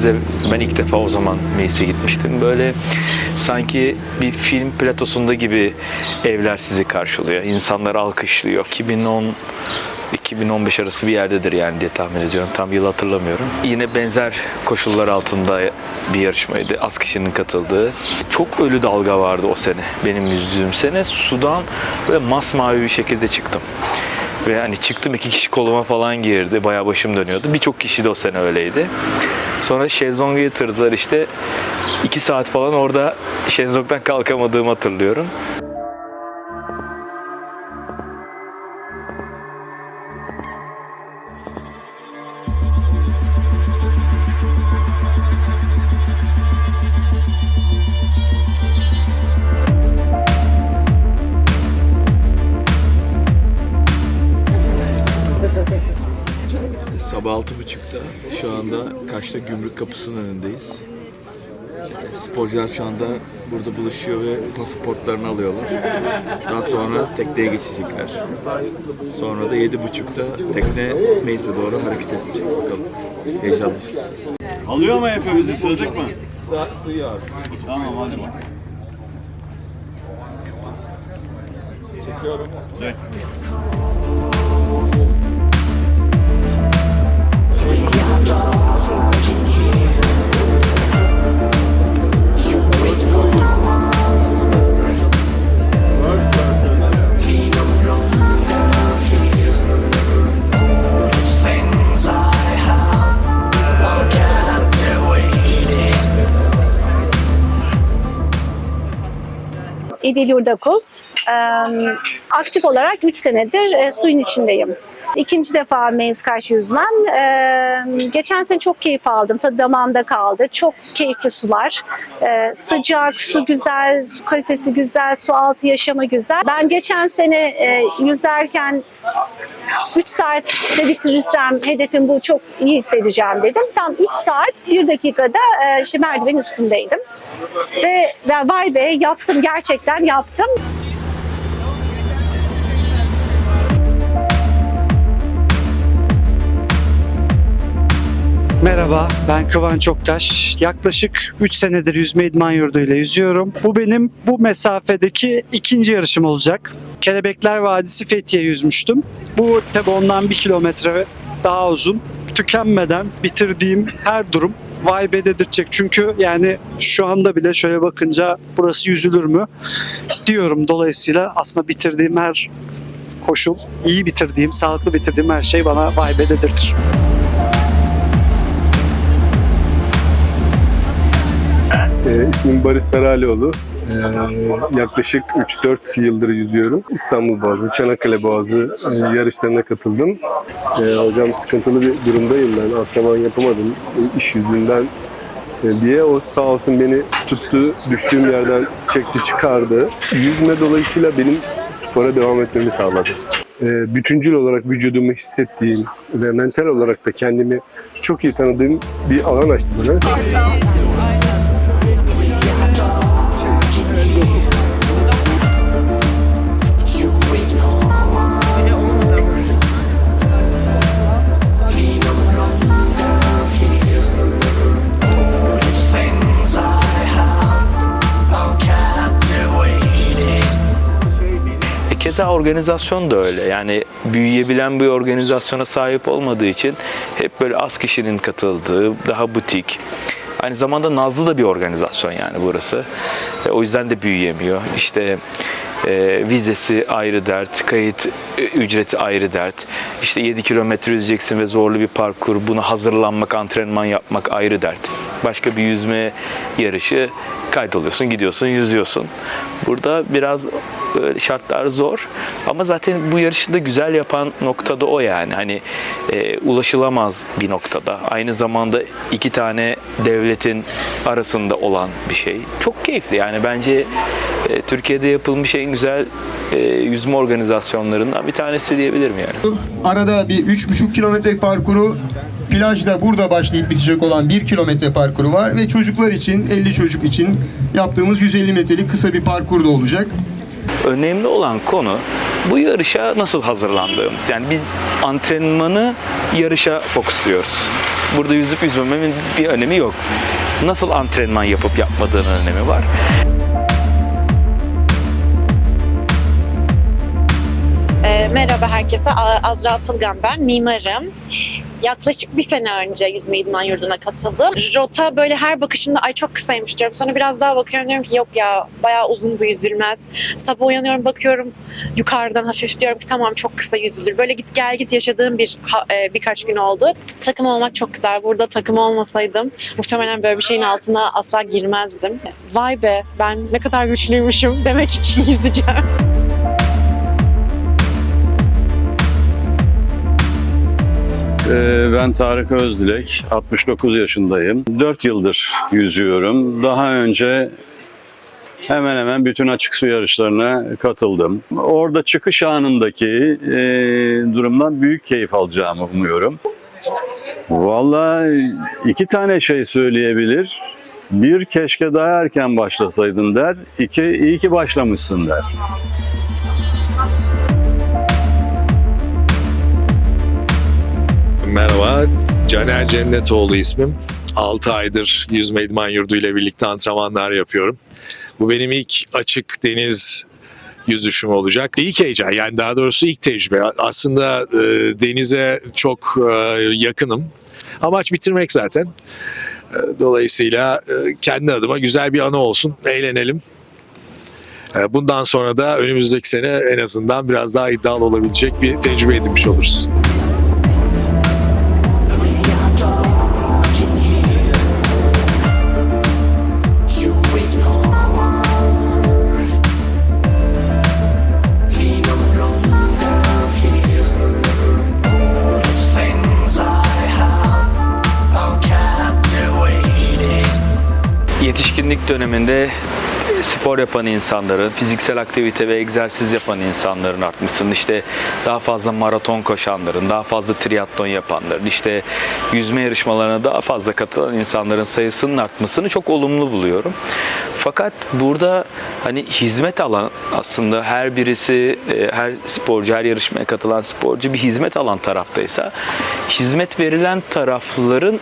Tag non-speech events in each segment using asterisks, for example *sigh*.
gittiğinizde ben ilk defa o zaman Meis'e gitmiştim. Böyle sanki bir film platosunda gibi evler sizi karşılıyor. İnsanlar alkışlıyor. 2010 2015 arası bir yerdedir yani diye tahmin ediyorum. Tam yıl hatırlamıyorum. Yine benzer koşullar altında bir yarışmaydı. Az kişinin katıldığı. Çok ölü dalga vardı o sene. Benim yüzdüğüm sene. Sudan böyle masmavi bir şekilde çıktım. Ve hani çıktım iki kişi koluma falan girdi. Bayağı başım dönüyordu. Birçok kişi de o sene öyleydi. Sonra şezlonga yatırdılar işte. iki saat falan orada şezlongdan kalkamadığımı hatırlıyorum. Sabah altı buçukta şu anda Kaş'ta gümrük kapısının önündeyiz. Sporcular şu anda burada buluşuyor ve pasaportlarını alıyorlar. Daha sonra tekneye geçecekler. Sonra da yedi buçukta tekne Meis'e doğru hareket edecek. Bakalım. Heyecanlıyız. Alıyor mu hepimizi? Sığdık mı? Sığıyor Tamam hadi bakalım. Çekiyorum. Çek. İdil Yurdakul. Aktif olarak 3 senedir suyun içindeyim. İkinci defa Meis Karşı yüzmem. Ee, geçen sene çok keyif aldım. Tadı damağımda kaldı. Çok keyifli sular. Ee, sıcak, su güzel, su kalitesi güzel, su altı yaşamı güzel. Ben geçen sene e, yüzerken 3 saatte bitirirsem hedefim bu çok iyi hissedeceğim dedim. Tam 3 saat 1 dakikada e, işte merdivenin üstündeydim. Ve vay be yaptım gerçekten yaptım. Merhaba, ben Kıvanç Oktaş. Yaklaşık 3 senedir yüzme idman yurduyla yüzüyorum. Bu benim bu mesafedeki ikinci yarışım olacak. Kelebekler Vadisi Fethiye yüzmüştüm. Bu tabi ondan bir kilometre daha uzun. Tükenmeden bitirdiğim her durum vay be dedirtecek. Çünkü yani şu anda bile şöyle bakınca burası yüzülür mü diyorum. Dolayısıyla aslında bitirdiğim her koşul, iyi bitirdiğim, sağlıklı bitirdiğim her şey bana vay be dedirtir. Ee, ismim Barış Saralioğlu. Ee, yaklaşık 3-4 yıldır yüzüyorum. İstanbul Boğazı, Çanakkale Boğazı e, yarışlarına katıldım. Ee, hocam sıkıntılı bir durumdayım ben. Antrenman yapamadım e, iş yüzünden e, diye. O sağ olsun beni tuttu, düştüğüm yerden çekti çıkardı. Yüzme dolayısıyla benim spora devam etmemi sağladı. Bütüncül olarak vücudumu hissettiğim ve mental olarak da kendimi çok iyi tanıdığım bir alan açtı bana. Keza organizasyon da öyle. Yani büyüyebilen bir organizasyona sahip olmadığı için hep böyle az kişinin katıldığı, daha butik. Aynı zamanda nazlı da bir organizasyon yani burası. E, o yüzden de büyüyemiyor. İşte e, vizesi ayrı dert, kayıt e, ücreti ayrı dert. İşte 7 kilometre yüzeceksin ve zorlu bir parkur. Buna hazırlanmak, antrenman yapmak ayrı dert. Başka bir yüzme yarışı kaydoluyorsun, gidiyorsun, yüzüyorsun. Burada biraz şartlar zor. Ama zaten bu yarışı da güzel yapan noktada o yani. Hani e, ulaşılamaz bir noktada. Aynı zamanda iki tane devletin arasında olan bir şey. Çok keyifli yani bence e, Türkiye'de yapılmış en güzel e, yüzme organizasyonlarından bir tanesi diyebilirim yani. Arada bir 3,5 kilometre parkuru, plajda burada başlayıp bitecek olan 1 kilometre parkuru var ve çocuklar için, 50 çocuk için yaptığımız 150 metrelik kısa bir parkur da olacak. Önemli olan konu bu yarışa nasıl hazırlandığımız. Yani biz antrenmanı yarışa fokusluyoruz. Burada yüzüp yüzmememin bir önemi yok. Nasıl antrenman yapıp yapmadığının önemi var. Merhaba herkese. Azra Atılgan ben. Mimarım. Yaklaşık bir sene önce Yüzme İdman Yurdu'na katıldım. Rota böyle her bakışımda ay çok kısaymış diyorum. Sonra biraz daha bakıyorum diyorum ki yok ya bayağı uzun bu yüzülmez. Sabah uyanıyorum bakıyorum yukarıdan hafif diyorum ki tamam çok kısa yüzülür. Böyle git gel git yaşadığım bir e, birkaç gün oldu. Takım olmak çok güzel. Burada takım olmasaydım muhtemelen böyle bir şeyin altına asla girmezdim. Vay be ben ne kadar güçlüymüşüm demek için *laughs* yüzeceğim. Ben Tarık Özdilek, 69 yaşındayım. 4 yıldır yüzüyorum. Daha önce hemen hemen bütün açık su yarışlarına katıldım. Orada çıkış anındaki e, durumdan büyük keyif alacağımı umuyorum. Vallahi iki tane şey söyleyebilir. Bir keşke daha erken başlasaydın der. İki iyi ki başlamışsın der. Merhaba, Caner Cennetoğlu ismim. 6 aydır Yüzme İdman Yurdu ile birlikte antrenmanlar yapıyorum. Bu benim ilk açık deniz yüzüşüm olacak. İlk heyecan, yani daha doğrusu ilk tecrübe. Aslında e, denize çok e, yakınım. Amaç bitirmek zaten. E, dolayısıyla e, kendi adıma güzel bir anı olsun, eğlenelim. E, bundan sonra da önümüzdeki sene en azından biraz daha iddialı olabilecek bir tecrübe edinmiş oluruz. Yetişkinlik döneminde spor yapan insanların, fiziksel aktivite ve egzersiz yapan insanların artmasının, işte daha fazla maraton koşanların, daha fazla triatlon yapanların, işte yüzme yarışmalarına daha fazla katılan insanların sayısının artmasını çok olumlu buluyorum. Fakat burada hani hizmet alan aslında her birisi, e, her sporcu, her yarışmaya katılan sporcu bir hizmet alan taraftaysa hizmet verilen tarafların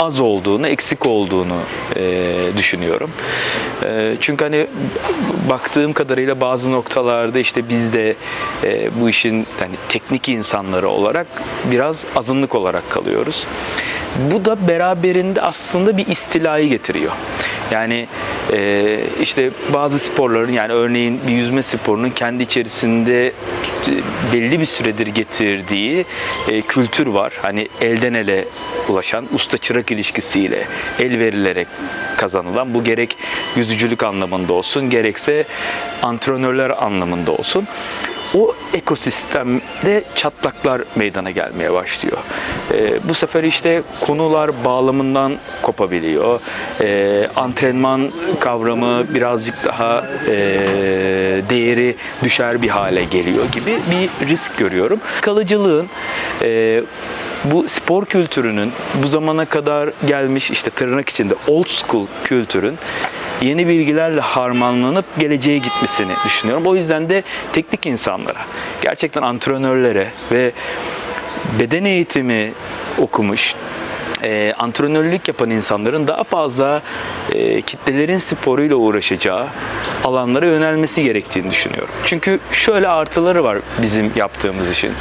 az olduğunu, eksik olduğunu e, düşünüyorum. E, çünkü hani baktığım kadarıyla bazı noktalarda işte biz de e, bu işin hani teknik insanları olarak biraz azınlık olarak kalıyoruz. Bu da beraberinde aslında bir istilayı getiriyor. Yani e, işte bazı sporların yani örneğin bir yüzme sporunun kendi içerisinde e, belli bir süredir getirdiği e, kültür var. Hani elden ele ulaşan usta çırak ilişkisiyle el verilerek kazanılan bu gerek yüzücülük anlamında olsun gerekse antrenörler anlamında olsun o ekosistemde çatlaklar meydana gelmeye başlıyor. Ee, bu sefer işte konular bağlamından kopabiliyor. Ee, antrenman kavramı birazcık daha e, değeri düşer bir hale geliyor gibi bir risk görüyorum. Kalıcılığın e, bu spor kültürünün bu zamana kadar gelmiş işte tırnak içinde old school kültürün yeni bilgilerle harmanlanıp geleceğe gitmesini düşünüyorum. O yüzden de teknik insanlara, gerçekten antrenörlere ve beden eğitimi okumuş, e, antrenörlük yapan insanların daha fazla e, kitlelerin sporuyla uğraşacağı alanlara yönelmesi gerektiğini düşünüyorum. Çünkü şöyle artıları var bizim yaptığımız işin.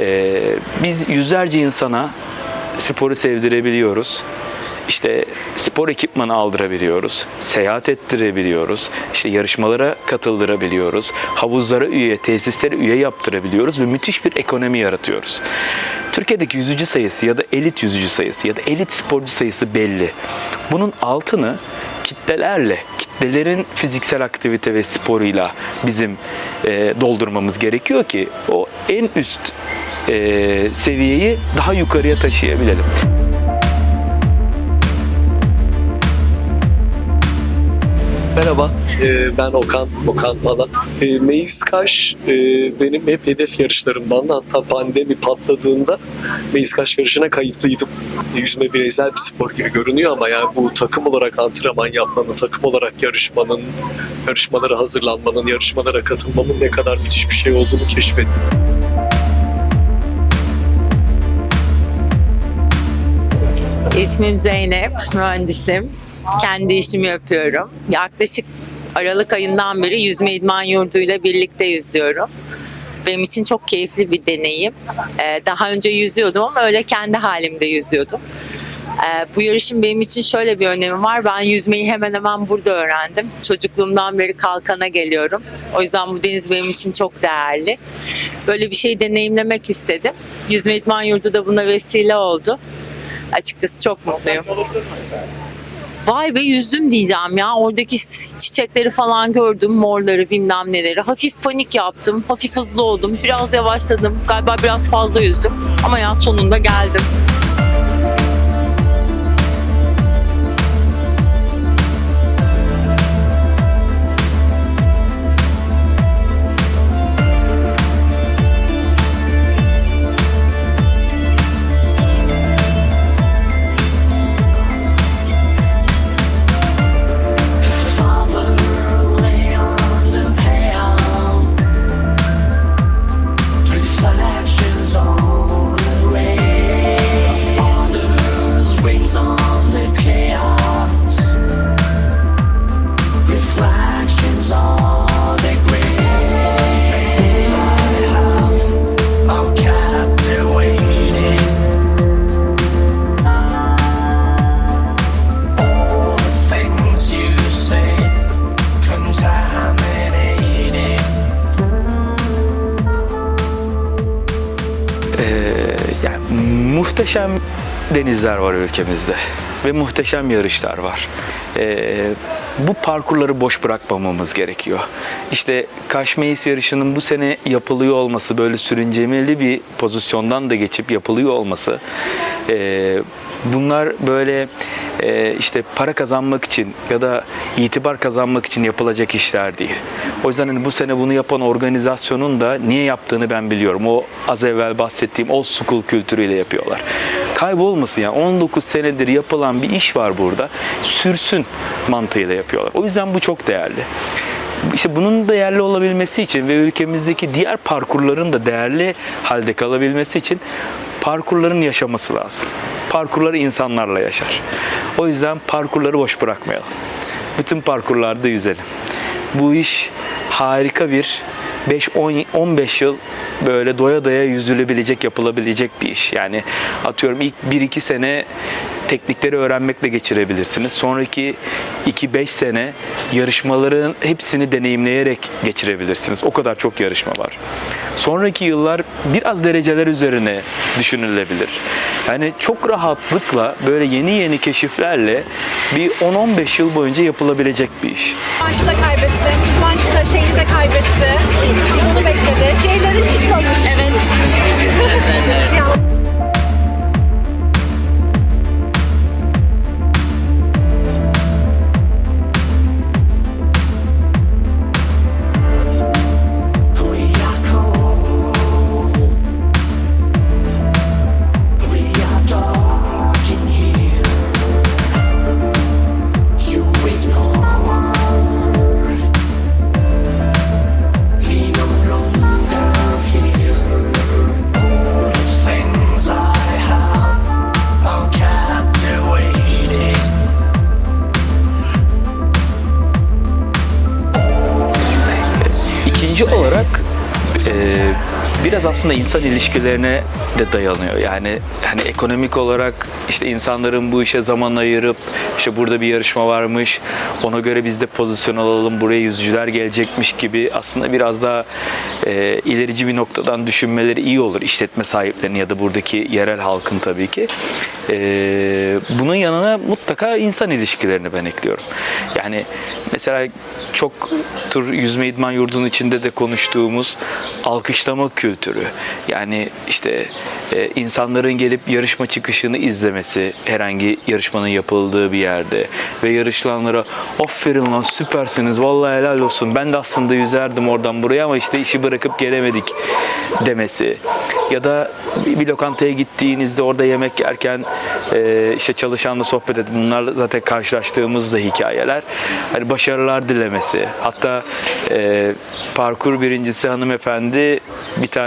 E, biz yüzlerce insana sporu sevdirebiliyoruz. İşte spor ekipmanı aldırabiliyoruz, seyahat ettirebiliyoruz, işte yarışmalara katıldırabiliyoruz, havuzlara üye, tesislere üye yaptırabiliyoruz ve müthiş bir ekonomi yaratıyoruz. Türkiye'deki yüzücü sayısı ya da elit yüzücü sayısı ya da elit sporcu sayısı belli. Bunun altını kitlelerle, kitlelerin fiziksel aktivite ve sporuyla bizim e, doldurmamız gerekiyor ki o en üst e, seviyeyi daha yukarıya taşıyabilelim. Merhaba, ee, ben Okan, Okan Pala. Ee, Meis Kaş e, benim hep hedef yarışlarımdan da hatta pandemi patladığında Meis Kaş yarışına kayıtlıydım. Yüzme bireysel bir spor gibi görünüyor ama yani bu takım olarak antrenman yapmanın, takım olarak yarışmanın, yarışmalara hazırlanmanın, yarışmalara katılmanın ne kadar müthiş bir şey olduğunu keşfettim. İsmim Zeynep, mühendisim. Kendi işimi yapıyorum. Yaklaşık Aralık ayından beri yüzme idman yurduyla birlikte yüzüyorum. Benim için çok keyifli bir deneyim. Ee, Daha önce yüzüyordum ama öyle kendi halimde yüzüyordum. Ee, Bu yarışın benim için şöyle bir önemi var. Ben yüzmeyi hemen hemen burada öğrendim. Çocukluğumdan beri kalkana geliyorum. O yüzden bu deniz benim için çok değerli. Böyle bir şey deneyimlemek istedim. Yüzme idman yurdu da buna vesile oldu. Açıkçası çok mutluyum. Vay be yüzdüm diyeceğim ya. Oradaki çiçekleri falan gördüm. Morları bilmem neleri. Hafif panik yaptım. Hafif hızlı oldum. Biraz yavaşladım. Galiba biraz fazla yüzdüm. Ama ya sonunda geldim. Muhteşem denizler var ülkemizde ve muhteşem yarışlar var. Ee, bu parkurları boş bırakmamamız gerekiyor. İşte Kaşmeis yarışının bu sene yapılıyor olması, böyle sürüncemeli bir pozisyondan da geçip yapılıyor olması, ee, bunlar böyle e, işte para kazanmak için ya da itibar kazanmak için yapılacak işler değil. O yüzden hani bu sene bunu yapan organizasyonun da niye yaptığını ben biliyorum. O az evvel bahsettiğim old school kültürüyle yapıyorlar. Kaybolmasın yani 19 senedir yapılan bir iş var burada. Sürsün mantığıyla yapıyorlar. O yüzden bu çok değerli. İşte bunun değerli olabilmesi için ve ülkemizdeki diğer parkurların da değerli halde kalabilmesi için parkurların yaşaması lazım. Parkurları insanlarla yaşar. O yüzden parkurları boş bırakmayalım. Bütün parkurlarda yüzelim. Bu iş harika bir 5-15 yıl böyle doya doya yüzülebilecek, yapılabilecek bir iş. Yani atıyorum ilk 1-2 sene teknikleri öğrenmekle geçirebilirsiniz. Sonraki 2-5 sene yarışmaların hepsini deneyimleyerek geçirebilirsiniz. O kadar çok yarışma var. Sonraki yıllar biraz dereceler üzerine düşünülebilir. Yani çok rahatlıkla böyle yeni yeni keşiflerle bir 10-15 yıl boyunca yapılabilecek bir iş. Maçı da kaybetti. Maçta şeyini de kaybetti. Biz onu bekledi. Şeyleri çıkmamış. Evet. *laughs* İkinci olarak e, biraz aslında insan ilişkilerine de dayanıyor. Yani hani ekonomik olarak işte insanların bu işe zaman ayırıp işte burada bir yarışma varmış, ona göre biz de pozisyon alalım, buraya yüzücüler gelecekmiş gibi aslında biraz daha e, ilerici bir noktadan düşünmeleri iyi olur işletme sahiplerinin ya da buradaki yerel halkın tabii ki. E, bunun yanına mutlaka insan ilişkilerini ben ekliyorum. Yani mesela çok tur yüzme idman yurdunun içinde de konuştuğumuz alkışlama kültürü. Kültürü. Yani işte e, insanların gelip yarışma çıkışını izlemesi herhangi yarışmanın yapıldığı bir yerde ve yarışılanlara aferin lan süpersiniz vallahi helal olsun. Ben de aslında yüzerdim oradan buraya ama işte işi bırakıp gelemedik. demesi. Ya da bir lokantaya gittiğinizde orada yemek yerken e, işte çalışanla sohbet edin bunlar zaten karşılaştığımız da hikayeler hani başarılar dilemesi. Hatta e, parkur birincisi hanımefendi bir tane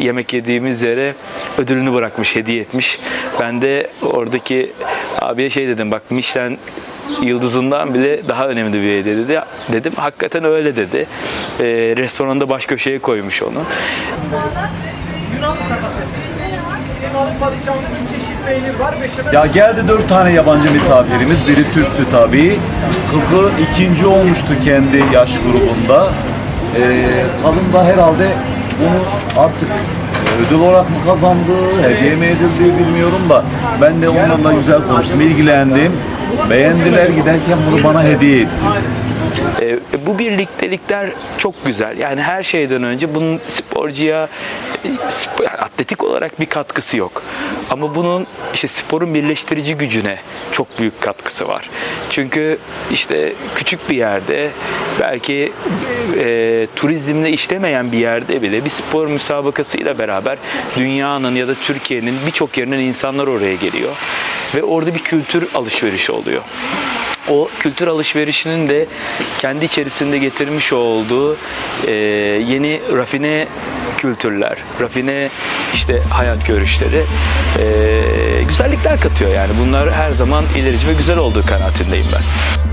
yemek yediğimiz yere ödülünü bırakmış hediye etmiş ben de oradaki abiye şey dedim bak Michelin yıldızından bile daha önemli bir hediye dedi. Dedim hakikaten öyle dedi. E, restoranda baş köşeye koymuş onu. Ya geldi dört tane yabancı misafirimiz. Biri Türktü tabii. Kızı ikinci olmuştu kendi yaş grubunda. Ee, kadın da herhalde bunu artık ödül olarak mı kazandı, hediye mi edildi bilmiyorum da ben de onlarla güzel konuştum, ilgilendim. Beğendiler giderken bunu bana hediye etti. E, bu birliktelikler çok güzel. Yani her şeyden önce bunun sporcuya atletik olarak bir katkısı yok. Ama bunun işte sporun birleştirici gücüne çok büyük katkısı var. Çünkü işte küçük bir yerde belki e, turizmle işlemeyen bir yerde bile bir spor müsabakasıyla beraber dünyanın ya da Türkiye'nin birçok yerinden insanlar oraya geliyor. Ve orada bir kültür alışverişi oluyor o kültür alışverişinin de kendi içerisinde getirmiş olduğu e, yeni rafine kültürler, rafine işte hayat görüşleri e, güzellikler katıyor yani. Bunlar her zaman ilerici ve güzel olduğu kanaatindeyim ben.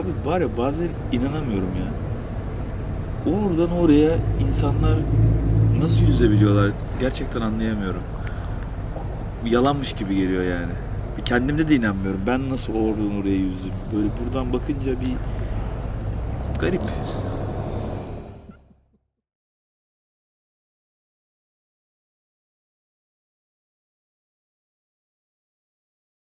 Abi var ya bazen inanamıyorum ya. Oradan oraya insanlar nasıl yüzebiliyorlar gerçekten anlayamıyorum. Yalanmış gibi geliyor yani. Kendimde de inanmıyorum. Ben nasıl oradan oraya yüzdüm. Böyle buradan bakınca bir garip.